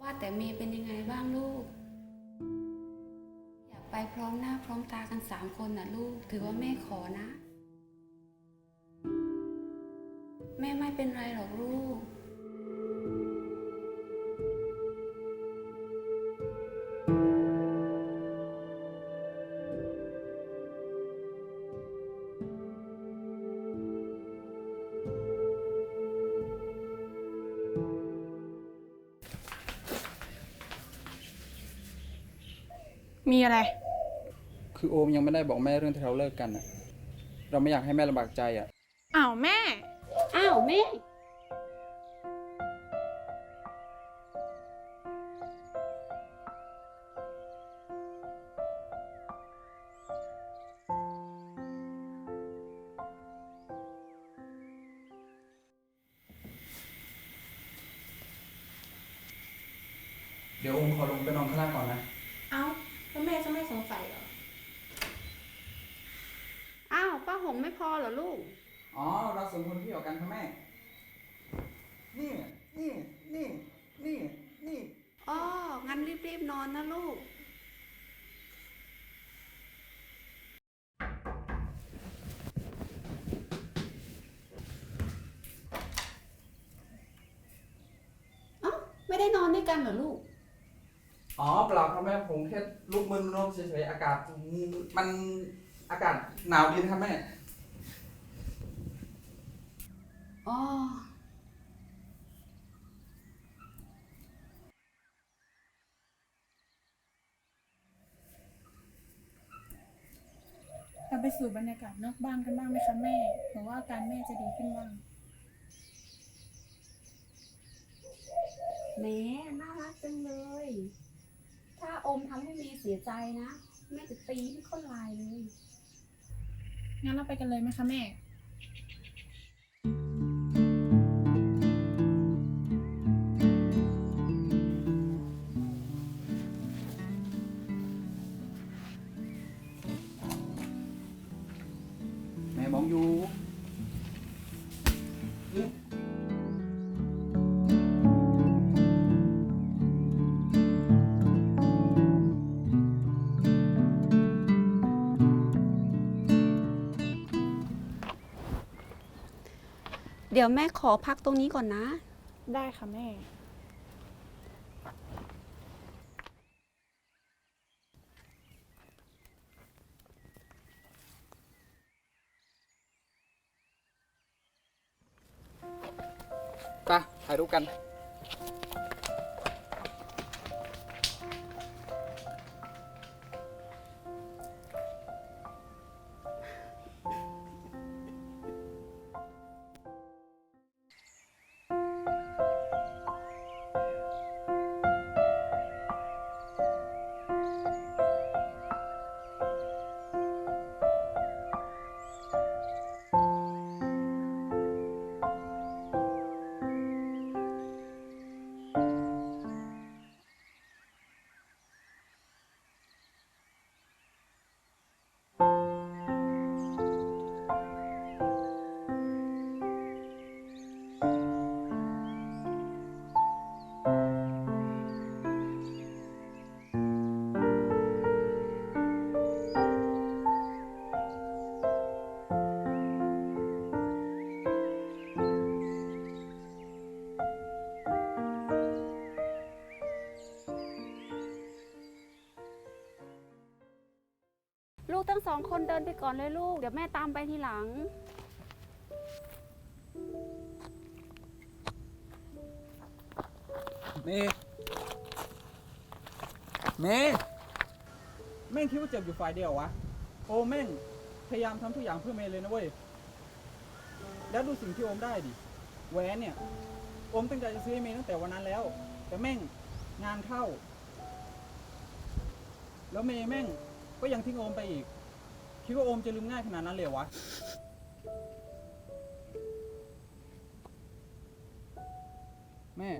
ว่าแต่เมย์เป็นยังไงบ้างลูก อยากไปพร้อมหน้าพร้อมตากันสามคนนะลูก ถือว่าแม่ขอนะ แม่ไม่เป็นไรหรอกลูก มีอะไร คือโอมยังไม่ได้บอกแม่เรื่องที่เราเลิกกันอะเราไม่อยากให้แม่ลำบากใจอะอ้าวแม่ อ้าวแม่ เดี๋ยวโอมขอลงไปนอนข้างล่างก่อนนะ เอ้าแล้วแม่จะไม่สงสัยเหรอ อ้าวป้าหงไม่พอเห รอลูก อ๋อ เราสองคนพี่ออกกันค่ะแม่ นี่ นี่ นี่ นี่ นี่ อ๋อ งั้นรีบๆนอนนะลูก เอ้า ไม่ได้นอนด้วยกันเหรอลูก อ๋อ เปล่าครับแม่ผมแค่ลุกมึนนอนเฉยๆ อากาศ มันอากาศหนาวดีนะครับแม่ อ๋อเราไปสู่บรรยากาศนอกบ้านกันบ้างไหมคะแม่หรือว่าอาการแม่จะดีขึ้นบ้าง แหม่น่ารักจังเลย ถ้าอมทำให้เมย์เสียใจนะ แม่จะตีให้เขาลายเลย งั้นเราไปกันเลยไหมคะแม่แม่ เดี๋ยวแม่ขอพักตรงนี้ก่อนนะ ได้ค่ะแม่ ไปถ่ายรูปกัน ลูกทั้งสองคนเดินไปก่อนเลยลูก เดี๋ยวแม่ตามไปทีหลัง เมย์เมย์แม่งคิดว่าเจ็บอยู่ฝ่ายเดียววะ โอแม่งพยายามทำทุกอย่างเพื่อเมย์เลยนะเว้ย แล้วดูสิ่งที่โอมได้ดิ แหวนเนี่ย โอมตั้งใจจะซื้อให้เมย์ตั้งแต่วันนั้นแล้ว แต่แม่งงานเข้า แล้วเมย์แม่ง ก็ยังทิ้งโอมไปอีก คิดว่าโอมจะลืมง่ายขนาดนั้นเลยเหรอวะ แม่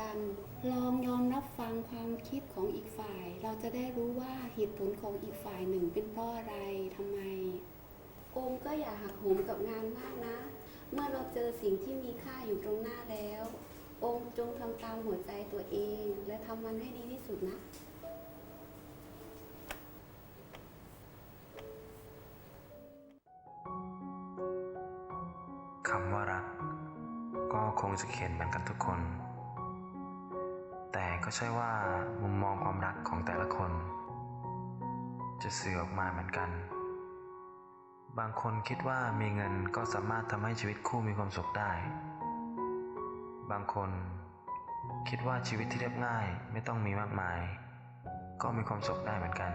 กัน ลองยอมรับฟังความคิดของอีกฝ่าย เราจะได้รู้ว่าเหตุผลของอีกฝ่ายหนึ่งเป็นเพราะอะไรทำไม โอมก็อย่าหักโหมกับงานมากนะ เมื่อเราเจอสิ่งที่มีค่าอยู่ตรงหน้าแล้ว โอมจงทำตามหัวใจตัวเอง และทำมันให้ดีที่สุดนะคำว่ารัก ก็คงจะเขียนเหมือนกันทุกคน แต่ก็ใช่ว่ามุมมองความรักของแต่ละคน จะสื่อออกมาเหมือนกัน บางคนคิดว่ามีเงินก็สามารถทำให้ชีวิตคู่มีความสุขได้ บางคนคิดว่าชีวิตที่เรียบง่ายไม่ต้องมีมากมาย ก็มีความสุขได้เหมือนกัน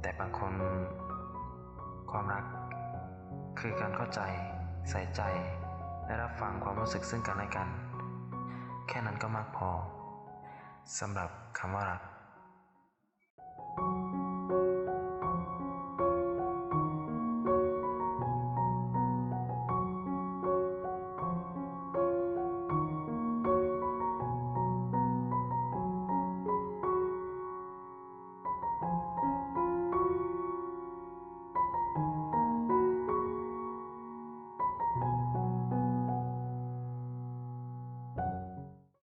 แต่บางคน ความรัก คือการเข้าใจ ใส่ใจและรับฟังความรู้สึกซึ่งกันและกัน แค่นั้นก็มากพอสำหรับคำว่ารัก